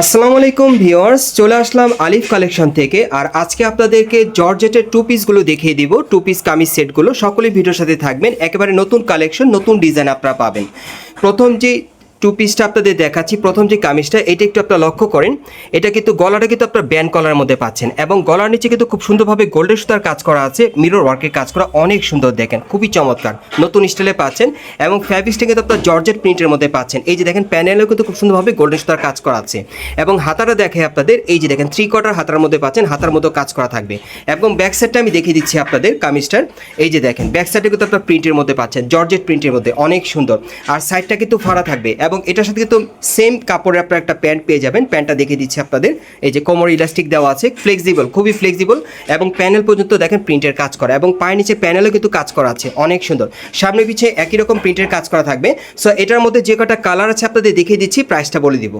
আসসালামু আলাইকুম ভিউয়ার্স, চলে আসলাম আলিফ কালেকশন থেকে। আর আজকে আপনাদেরকে জর্জেটের টু পিসগুলো দেখিয়ে দিব টু পিস কামিজ সেটগুলো। সকলেই ভিডিওর সাথে থাকবেন, একেবারে নতুন কালেকশন, নতুন ডিজাইন আপনারা পাবেন। প্রথম যে টু পিসটা আপনাদের দেখাচ্ছি। প্রথম যে কামিজটা, এটা একটু আপনারা লক্ষ্য করেন। এটা কিন্তু গলাটা কিন্তু আপনার ব্যান্ড কলার মধ্যে পাচ্ছেন। এবং গলার নিচে কিন্তু খুব সুন্দরভাবে গোল্ডেন সুতার কাজ করা আছে। মিরর ওয়ার্কের কাজ করা অনেক সুন্দর দেখেন। খুবই চমৎকার। নতুন স্টাইলে পাচ্ছেন। এবং ফ্যাব্রিক্সটা কিন্তু আপনার জর্জেট প্রিন্টের মধ্যে পাচ্ছেন। এই যে দেখেন প্যানেলেও কিন্তু খুব সুন্দরভাবে গোল্ডেন সুতার কাজ করা আছে। এবং হাতাটা দেখে আপনাদের। এই যে দেখেন থ্রি কোয়ার্টার হাতার মধ্যে পাচ্ছেন। হাতার মধ্যে কাজ করা থাকবে। এবং ব্যাক সাইডটা আমি দেখিয়ে দিচ্ছি আপনাদের কামিজটার। এই যে দেখেন ব্যাক সাইডে কিন্তু আপনার প্রিন্টের মধ্যে পাচ্ছেন। জর্জেট প্রিন্টের মধ্যে। অনেক সুন্দর। আর সাইডটা কিন্তু ফাড়া থাকবে। এবং এটার সাথে কিন্তু সেম কাপড়ের আপনার একটা প্যান্ট পেয়ে যাবেন। প্যান্টটা দেখে দিচ্ছি আপনাদের। এই যে কোমর ইলাস্টিক দেওয়া আছে ফ্লেক্সিবল খুবই ফ্লেক্সিবল এবং প্যানেল পর্যন্ত দেখেন প্রিন্টের কাজ করা এবং পায়ের নিচে প্যানেলও কিন্তু কাজ করা আছে, অনেক সুন্দর। সামনে পিছিয়ে একই রকম প্রিন্টের কাজ করা থাকবে। সো এটার মধ্যে যে কটা কালার আছে আপনাদের দেখিয়ে দিচ্ছি প্রাইসটা বলে দিব।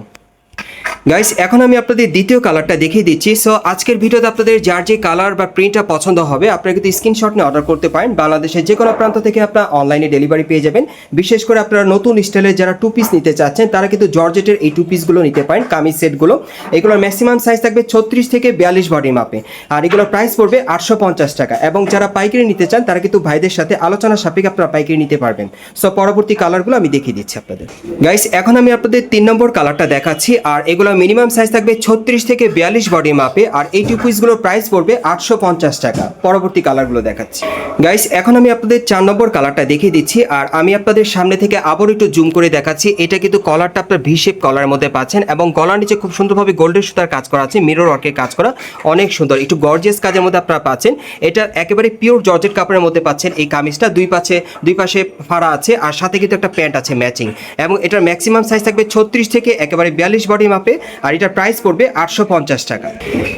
গাইস এখন আমি আপনাদের দ্বিতীয় কালারটা দেখিয়ে দিচ্ছি। সো আজকের ভিডিওতে আপনাদের যার যে কালার বা প্রিন্টটা পছন্দ হবে, আপনারা কিন্তু স্ক্রিনশট নিয়ে অর্ডার করতে পারেন। বাংলাদেশের যে কোনো প্রান্ত থেকে আপনারা অনলাইনে ডেলিভারি পেয়ে যাবেন। বিশেষ করে আপনারা নতুন স্টাইলের যারা টু পিস নিতে চাচ্ছেন, তারা কিন্তু জর্জেটের এই টু পিসগুলো নিতে পারেন, কামিজ সেটগুলো এগুলোর ম্যাক্সিমাম সাইজ থাকবে ছত্রিশ থেকে বিয়াল্লিশ বডি মাপে আর এগুলোর প্রাইস পড়বে আটশো পঞ্চাশ টাকা। এবং যারা পাইকারি নিতে চান, তারা কিন্তু ভাইদের সাথে আলোচনা সাপেক্ষে আপনারা পাইকারি নিতে পারবেন। সো পরবর্তী কালারগুলো আমি দেখিয়ে দিচ্ছি আপনাদের। গাইস এখন আমি আপনাদের তিন নম্বর কালারটা দেখাচ্ছি। আর এগুলো মিনিমাম সাইজ থাকবে ছত্রিশ থেকে বিয়াল্লিশ বডি মাপে আর এই টু পিসগুলোর প্রাইস পড়বে আটশো পঞ্চাশ টাকা। পরবর্তী কালারগুলো দেখাচ্ছি। গাইস এখন আমি আপনাদের চার নম্বর কালারটা দেখিয়ে দিচ্ছি, আর আমি আপনাদের সামনে থেকে আবার একটু জুম করে দেখাচ্ছি। এটা কিন্তু কলারটা আপনার ভি শেপ কলার মধ্যে পাচ্ছেন, এবং গলার নিচে খুব সুন্দরভাবে গোল্ডেন সুতার কাজ করা আছে মিরর ওয়ার্কের কাজ করা অনেক সুন্দর। একটু গর্জিয়াস কাজের মধ্যে আপনারা পাচ্ছেন। এটা একেবারে পিওর জর্জেট কাপড়ের মধ্যে পাচ্ছেন এই কামিজটা। দুই পাশে দুই পাশে ফাড়া আছে, আর সাথে কিন্তু একটা প্যান্ট আছে ম্যাচিং এবং এটার ম্যাক্সিমাম সাইজ থাকবে ছত্রিশ থেকে একেবারে বিয়াল্লিশ বডি মাপে আর এটার প্রাইস পড়বে আটশো পঞ্চাশ টাকা।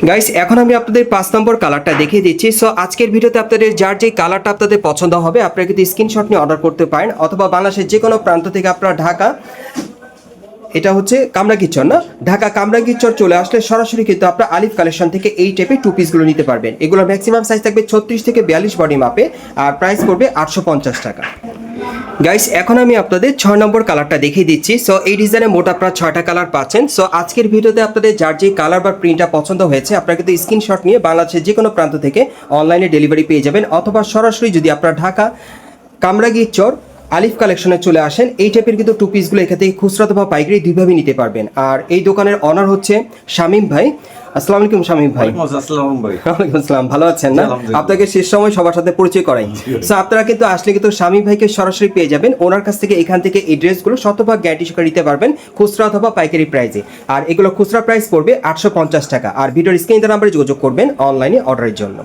গাইস এখন আমি আপনাদের পাঁচ নম্বর কালারটা দেখিয়ে দিচ্ছি। সো আজকের ভিডিওতে আপনাদের যার যে কালারটা আপনাদের পছন্দ হবে, আপনারা কিন্তু স্ক্রিনশট নিয়ে অর্ডার করতে পারেন। অথবা বাংলাদেশের যে কোনো প্রান্ত থেকে আপনারা ঢাকা, এটা হচ্ছে কামরাঙ্গীরচর, না? ঢাকা কামরাঙ্গীরচর চলে আসলে সরাসরি কিন্তু আপনার আলিফ কালেকশন থেকে এই টাইপের টু পিসগুলো নিতে পারবেন। এগুলো ম্যাক্সিমাম সাইজ থাকবে ছত্রিশ থেকে বিয়াল্লিশ বডি মাপে আর প্রাইস পড়বে আটশো পঞ্চাশ টাকা। গাইস এখন আমি আপনাদের ছয় নম্বর কালারটা দেখিয়ে দিচ্ছি। সো এই ডিজাইনে মোট আপনারা ছয়টা কালার পাচ্ছেন। সো আজকের ভিডিওতে আপনাদের যার যে কালার বা প্রিন্টটা পছন্দ হয়েছে, আপনারা কিন্তু স্ক্রিনশট নিয়ে বাংলাদেশের যে কোনো প্রান্ত থেকে অনলাইনে ডেলিভারি পেয়ে যাবেন। অথবা সরাসরি যদি আপনারা ঢাকা কামরাগীর চর আলিফ কালেকশনে চলে আসেন, এই টাইপের কিন্তু টু পিসগুলো এখান থেকে খুচরা অথবা পাইকারি দুইভাবে নিতে পারবেন। আর এই দোকানের অনার হচ্ছে শামীম ভাই। আসসালামু আলাইকুম শামীম ভাই। ওয়ালাইকুম আসসালাম ভালো আছেন না? আপনাকে শেষ সময় সবার সাথে পরিচয় করাই। সো আপনারা কিন্তু আসলে কিন্তু স্বামী ভাইকে সরাসরি পেয়ে যাবেন। ওনার কাছ থেকে এখান থেকে এই ড্রেসগুলো শতভাগ গ্যারান্টি সহকারে নিতে পারবেন খুচরা অথবা পাইকারি প্রাইসে আর এগুলো খুচরা প্রাইস পড়বে আটশো পঞ্চাশ টাকা। আর ভিডিওর স্ক্রিন নাম্বারে যোগাযোগ করবেন অনলাইনে অর্ডারের জন্য।